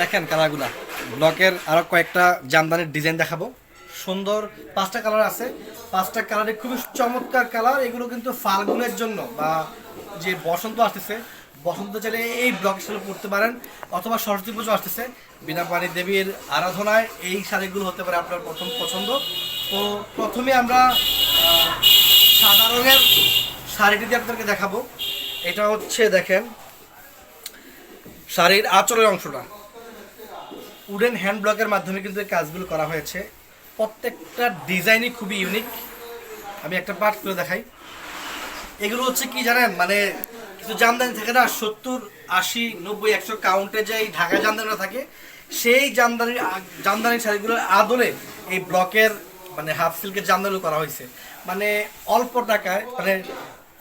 দেখেন কালারগুলা। ব্লকের আরও কয়েকটা জামদানির ডিজাইন দেখাবো। সুন্দর পাঁচটা কালার আছে। পাঁচটা কালারে খুবই চমৎকার কালার। এগুলো কিন্তু ফাল্গুনের জন্য বা যে বসন্ত আসতেছে, বসন্ত চাইলে এই ব্লকের সাথে পড়তে পারেন অথবা সরস্বতী পুজো আসতেছে। বিনা পানি দেবীর আরাধনায় এই শাড়িগুলো হতে পারে আপনার প্রথম পছন্দ। তো প্রথমে আমরা সাদা রঙের শাড়িটি দিয়ে আপনাদেরকে দেখাবো। এটা হচ্ছে দেখেন শাড়ির আঁচলের অংশটা। উডেন হ্যান্ড ব্লকের মাধ্যমে কিন্তু এই কাজগুলো করা হয়েছে। প্রত্যেকটা ডিজাইনই খুবই ইউনিক আমি একটা পার্ট করে দেখাই। এগুলো হচ্ছে কি জানেন? মানে কিছু জামদানি থাকে না, সত্তর, আশি, নব্বই, একশো কাউন্টে যে এই ঢাকা জামদানিটা থাকে, সেই জামদানি জামদানি শাড়িগুলোর আদলে এই ব্লকের মানে হাফ সিল্কের জামদানি করা হয়েছে। মানে অল্প টাকায় মানে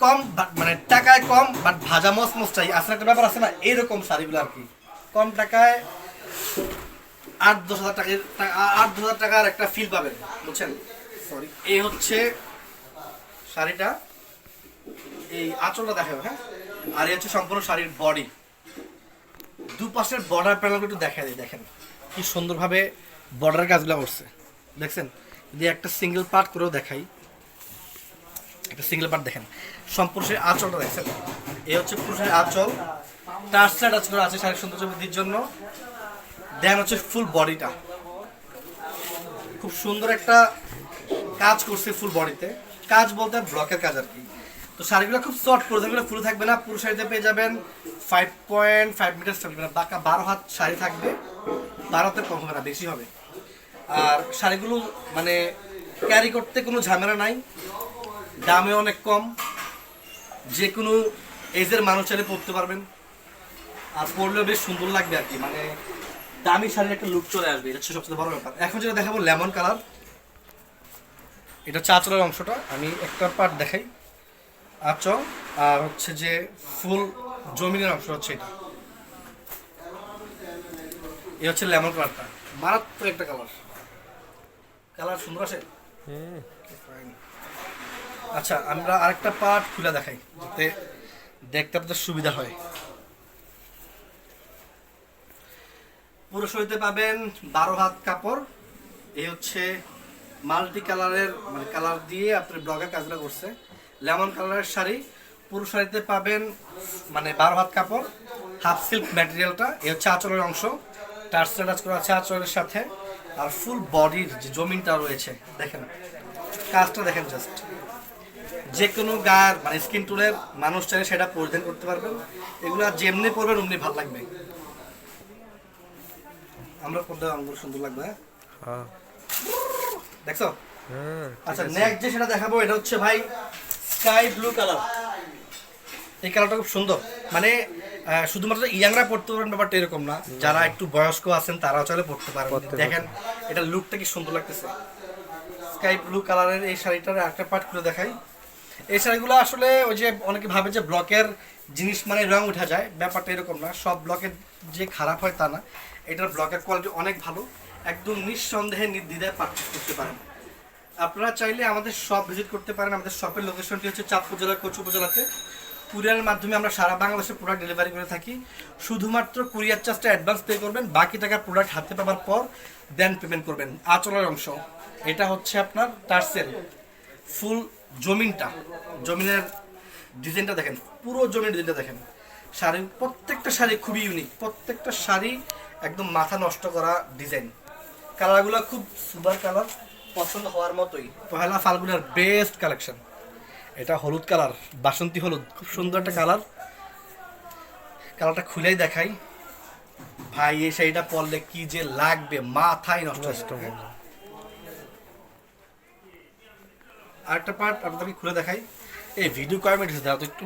কম মানে টাকায় কম বাট ভাজা মস মস চাই আসলে একটা ব্যাপার আছে না, এইরকম শাড়িগুলো আর কি। কম টাকায় আট দশ হাজার টাকার আট দশ হাজার টাকার একটা ফিল পাবেন বুঝছেন? সরি এই হচ্ছে শাড়িটা। এই আঁচলটা দেখাবে হ্যাঁ? আর এই হচ্ছে সম্পূর্ণ শাড়ির বডি দুপাশের বর্ডার প্যানেলগুলো একটু দেখা যায় দেখেন। কি সুন্দরভাবে বর্ডার কাজগুলো করছে। দেখছেন? যদি একটা সিঙ্গেল পার্ট করেও দেখাই। একটা সিঙ্গেল পার্ট দেখেন। সম্পূর্ণ সেই আঁচলটা দেখছেন? এই হচ্ছে পুরুষের আঁচল। টাচ টাচ করে আছে শারীরিক সৌন্দর্য বৃদ্ধির জন্য। দেন হচ্ছে ফুল বডিটা খুব সুন্দর একটা কাজ করছে ফুল বডিতে কাজ বলতে ব্লকের কাজ আর কি। তো শাড়িগুলো খুব শর্ট করে যেগুলো ফুলে থাকবে না, পুরো শাড়িতে পেয়ে যাবেন ফাইভ পয়েন্ট ফাইভ মিটার থাকবে না, বাঁকা বারো হাত শাড়ি থাকবে। বারোতে কম হবে না, বেশি হবে। আর শাড়িগুলো মানে ক্যারি করতে কোনো ঝামেলা নাই, দামে অনেক কম। যে কোনো এজের মানুষ চাইলে পরতে পারবেন। আর পরলেও বেশ সুন্দর লাগবে আর কি মানে দামি শাড়ির একটা লুক চলে আসবে এটা হচ্ছে সবচেয়ে বড় ব্যাপার। এখন যেটা দেখাবো লেমন কালার এটা হচ্ছে আঁচলের অংশটা আমি একটা পার্ট দেখাই। আঁচল আর হচ্ছে যে ফুল জমিনের অংশ হচ্ছে এটা। এই হচ্ছে লেমন কালারটা মারাত্মক একটা কালার কালার সুন্দর আছে? Fine. আচ্ছা আমরা আরেকটা পার্ট খুলে দেখাই যাতে দেখতে আপনাদের সুবিধা হয়। পুরো শরীরে পাবেন বারো হাত কাপড়। এই হচ্ছে মাল্টি কালারের মানে কালার দিয়ে আপনার ব্লগের কাজটা করছে। লেমন কালারের শাড়ি। পুরো শাড়িতে পাবেন মানে বারো হাত কাপড়, হাফ সিল্ক ম্যাটেরিয়ালটা। এই হচ্ছে আঁচলের অংশ। টাচ টাচ করা আছে আঁচলের সাথে। আর ফুল বডির যে জমিনটা রয়েছে, দেখেন। কাজটা দেখেন জাস্ট যে কোনো গায়ের মানে স্কিন টুলের মানুষ চাইলে সেটা পরিধান করতে পারবেন। এগুলো যেমনি পরবেন, অমনি ভালো লাগবে। আমরা পড়তে আমার সুন্দর লাগবে হ্যাঁ? হ্যাঁ। দেখছ? হ্যাঁ আচ্ছা নেক্সট যে সেটা দেখাবো এটা হচ্ছে ভাই স্কাই ব্লু কালার এই কালারটা খুব সুন্দর। মানে শুধুমাত্র ইয়াংরা পড়তে পারেন ব্যাপারটা এরকম না। যারা একটু বয়স্ক আছেন তারাও চাইলে পড়তে পারেন। দেখেন এটা লুকটা কি সুন্দর লাগতেছে। স্কাই ব্লু কালারের এই শাড়িটার একটা পার্ট করে দেখাই। এই শাড়িগুলো আসলে ওই যে অনেকে ভাবে যে ব্লকের জিনিস মানে রং উঠা যায়। ব্যাপারটা এরকম না। সব ব্লকের যে খারাপ হয় তা না, এটার ব্লকের কোয়ালিটি অনেক ভালো, একদম নিঃসন্দেহে নির্দ্বিধায় পারচেস করতে পারেন। আপনারা চাইলে আমাদের শপ ভিজিট করতে পারেন, আমাদের শপের লোকেশনটি হচ্ছে চাঁদপুর জেলার কোচ উপজেলাতে। কুরিয়ারের মাধ্যমে আমরা সারা বাংলাদেশে প্রোডাক্ট ডেলিভারি করে থাকি। শুধুমাত্র কুরিয়ার চার্জটা অ্যাডভান্স পে করবেন, বাকি টাকা প্রোডাক্ট হাতে পাওয়ার পর দেন পেমেন্ট করবেন। আঁচলের অংশ, এটা হচ্ছে আপনার টার্সেল ফুল জমিনটা। জমিনের ডিজাইনটা দেখেন, পুরো জমির ডিজাইনটা দেখেন। শাড়ি প্রত্যেকটা শাড়ি খুবই ইউনিক প্রত্যেকটা শাড়ি একদম মাথা নষ্ট করা ডিজাইন কালারগুলো খুব সুপার কালার পছন্দ হওয়ার মতোই। পহেলা ফাল্গুনের বেস্ট কালেকশন এটা হলুদ কালার বাসন্তী হলুদ খুব সুন্দর একটা কালার কালারটা খুলেই দেখাই। ভাই এই শাড়িটা পরলে কি যে লাগবে মাথায় নষ্ট। আরেকটা পার্ট আপনাদেরকে খুলে দেখাই। এই ভিডিও কয় মিনিট দাও তো একটু।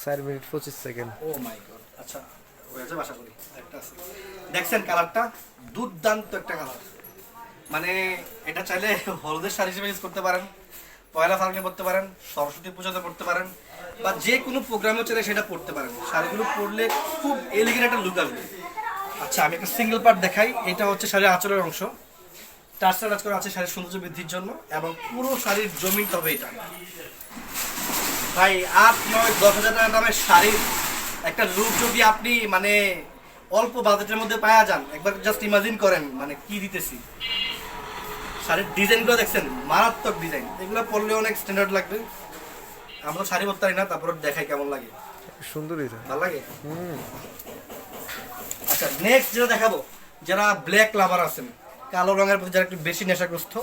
চার মিনিট পঁচিশ সেকেন্ড। ও মাই গড আচ্ছা হয়ে যাবে আশা করি। একটা আছে। দেখছেন কালারটা? দুর্দান্ত একটা কালার। মানে এটা চাইলে হলুদের শাড়ি হিসেবে ইউজ করতে পারেন, পয়লা ফাল্গুনে পড়তে পারেন, সরস্বতী পুজোতে পড়তে পারেন, বা যে কোনো প্রোগ্রামে চাইলে সেটা পড়তে পারেন। শাড়িগুলো পরলে খুব এলিগেন্ট একটা লুক আসবে। আচ্ছা আমি একটা সিঙ্গেল পার্ট দেখাই। এটা হচ্ছে শাড়ির আঁচলের অংশ। টাচটা টাচ করা আছে শাড়ির সৌন্দর্য বৃদ্ধির জন্য, এবং পুরো শাড়ির জমিন তবে এটা। ভাই আট নয় দশ হাজার টাকা দামের শাড়ির একটা লুক যদি আপনি মানে অল্প বাজেটের মধ্যে পাওয়া যান একবার জাস্ট ইমাজিন করেন মানে কি দিতেছি। শাড়ির ডিজাইনগুলো দেখছেন মারাত্মক ডিজাইন। এগুলো পরলে অনেক স্ট্যান্ডার্ড লাগবে। আমরা শাড়ি পরতে পারি না তারপর দেখাই কেমন লাগে। সুন্দর হয়েছে ভালো লাগে? হুম। আচ্ছা নেক্সট যেটা দেখাবো যারা ব্ল্যাক লাভার আছেন কালো রঙের প্রতি যারা একটু বেশি নেশাগ্রস্ত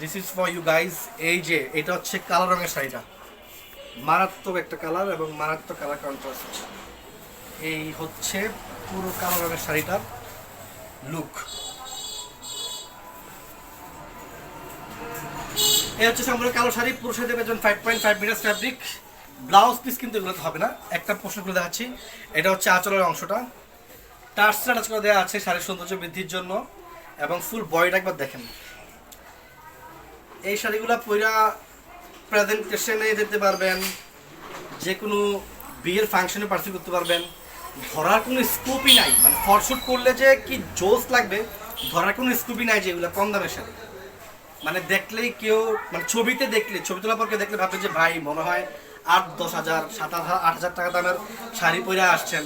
this is for you guys এই যে এটা হচ্ছে কালো রঙের শাড়িটা। মারাত্মক একটা কালার এবং মারাত্মক কালার কন্ট্রাস্ট এই হচ্ছে পুরো কালো রঙের শাড়িটার লুক এই হচ্ছে সম্পূর্ণ কালো শাড়ি, পুরো শাড়িতে পেয়েছেন five point five metre fabric blouse piece কিন্তু এগুলোতে হবে না। একটা প্রশ্ন করে দেখাচ্ছি, এটা হচ্ছে আঁচলের অংশটা। টার্সটা টাচ করে দেওয়া আছে শাড়ির সৌন্দর্য বৃদ্ধির জন্য এবং ফুল বডিটা একবার দেখেন। এই শাড়িগুলো পইরা প্রেজেন্টেশনে যেতে পারবেন যে কোনো বিয়ের ফাংশনে পার্সি করতে পারবেন। ধরার কোনো স্কোপই নাই। মানে ফটোশুট করলে যে কি জোস লাগবে, ধরার কোনো স্কোপই নাই যে এগুলো কম দামের শাড়ি। মানে দেখলেই কেউ মানে ছবিতে দেখলে, ছবি তোলার পরকে দেখলে ভাববে যে, ভাই, মনে হয় আট, দশ হাজার, সাত হাজার, আট হাজার টাকা দামের শাড়ি পরে আসছেন।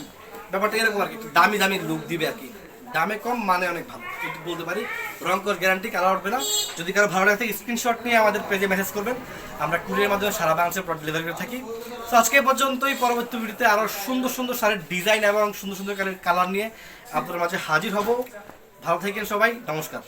ব্যাপারটা এরকম আর কি দামি দামি লুক দিবে আর কি। দামে কম মানে অনেক ভালো। কিন্তু বলতে পারি, রং কর গ্যারান্টি কালার উঠবে না। যদি কারও ভালো লাগে স্ক্রিনশট নিয়ে আমাদের পেজে মেসেজ করবেন। আমরা কুরিয়ার মাধ্যমে সারা বাংলাদেশে প্রোডাক্ট ডেলিভারি করে থাকি। তো আজকে পর্যন্তই। পরবর্তী ভিডিওতে আরও সুন্দর সুন্দর শাড়ির ডিজাইন এবং সুন্দর সুন্দর কালার নিয়ে আপনাদের মাঝে হাজির হব। ভালো থাকেন সবাই। নমস্কার।